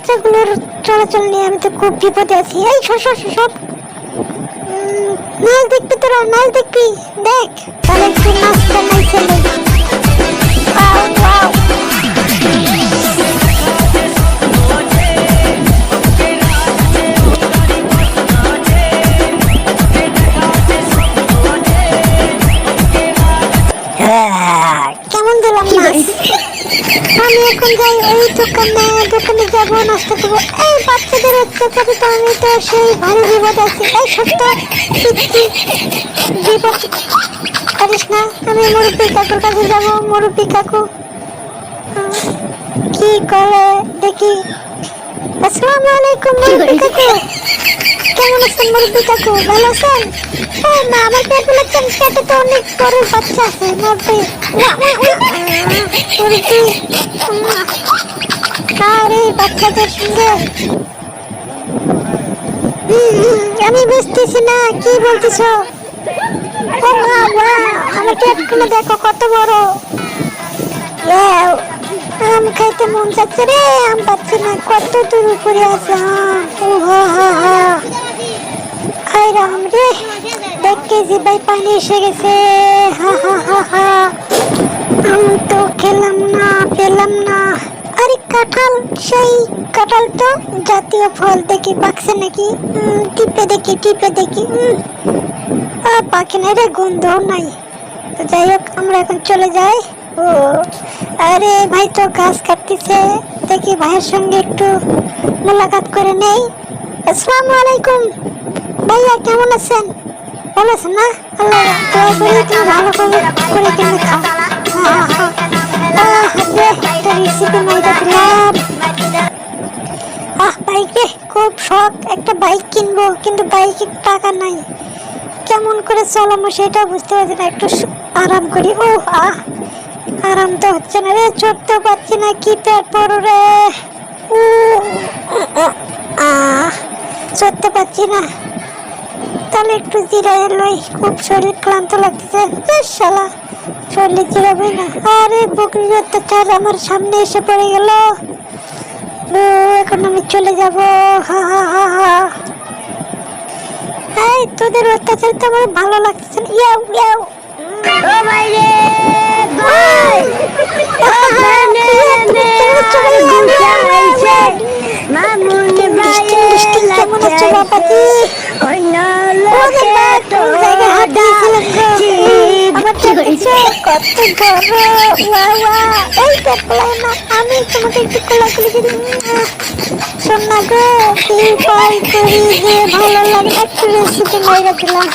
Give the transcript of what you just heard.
বাচ্চাগুলোর চলাচল নিয়ে আমি তো খুব বিপদে আছি। এই সব সব উম, দেখবি তোরা? নাচ দেখবি? দেখ। তাহলে একটু নাচতে নাই ছেলে কেমন দিলাম নাচ আমি এখন যাই ওই দোকানে দোকানে যাব, নাস্তা করব। এই বাচ্চাদের অত্যাচারে তো, আমি তো সেই ভারী বিপদ আছি। এই সত্যি বিপদ করিস না। আমি মুরব্বী কাকুর কাছে যাব, মুরব্বী কাকু। কি করে, দেখি। আসসালামু আলাইকুম, মুরব্বী কাকু। কেমন আছেন মুরব্বী কাকু? ভালো আছেন? হ্যাঁ মা, আমার পেট বলেছেন পেটে তো অনেক বড় বাচ্চা আছে, মুরব্বী। মুরব্বী। বাচ্চাদের সঙ্গে আমি বুঝতেছি না, কি বলতেছ? আমার পেটগুলো দেখো কত বড়। আম খাইতে মন যাচ্ছে রে, আম পাচ্ছি না, কত দূর উপরে আছে আম ও হা হা। রাম রে। দেখ কেজি ভাই পানি এসে গেছে। আম তো খেলাম না, পেলাম না। আরে কাঁঠাল, সেই কাঁঠাল তো জাতীয় ফল দেখি, পাকছে নাকি? টিপে দেখি টিপে দেখি। পাখি না রে, গন্ধও নাই। তো যাই হোক, আমরা এখন চলে যাই। ও, আরে ভাই তো গাছ কাটতেছে। দেখি ভাইয়ের সঙ্গে একটু মোলাকাত করে নেই। আসসালামু আলাইকুম। ভাইয়া, কেমন আছেন? ভালো আছেন না? আল্লাহ ভালো করে করে কিনে খাও আহ বাইক খুব শখ, একটা বাইক কিনবো, কিন্তু বাইকের টাকা নাই। কেমন করে চালাবো সেটা বুঝতে পারছি না, একটু আরাম করি। ও আহ, আরাম তো হচ্ছে না রে চড়তে পারছি না, কি পেট বড় রে। চড়তে পারছি না। তাহলে একটু জিরাই লই খুব শরীর ক্লান্ত লাগতেছে। শালা শরীর জিরাবে না? আরে, বকরির অত্যাচার আমার সামনে এসে পড়ে গেল। এখন আমি চলে যাব। হা হা হা হা। তোদের অত্যাচার তো আমার ভালো লাগতেছে ইয়াও ইয়াও। ও কত ওয়া এই পোলাই না আমি তোমাকে একটু কোলাকুলি করি সোনা গো, কি উপায় করি যে ভালো লাগে, একটু রেসিপি মেরে দিলাম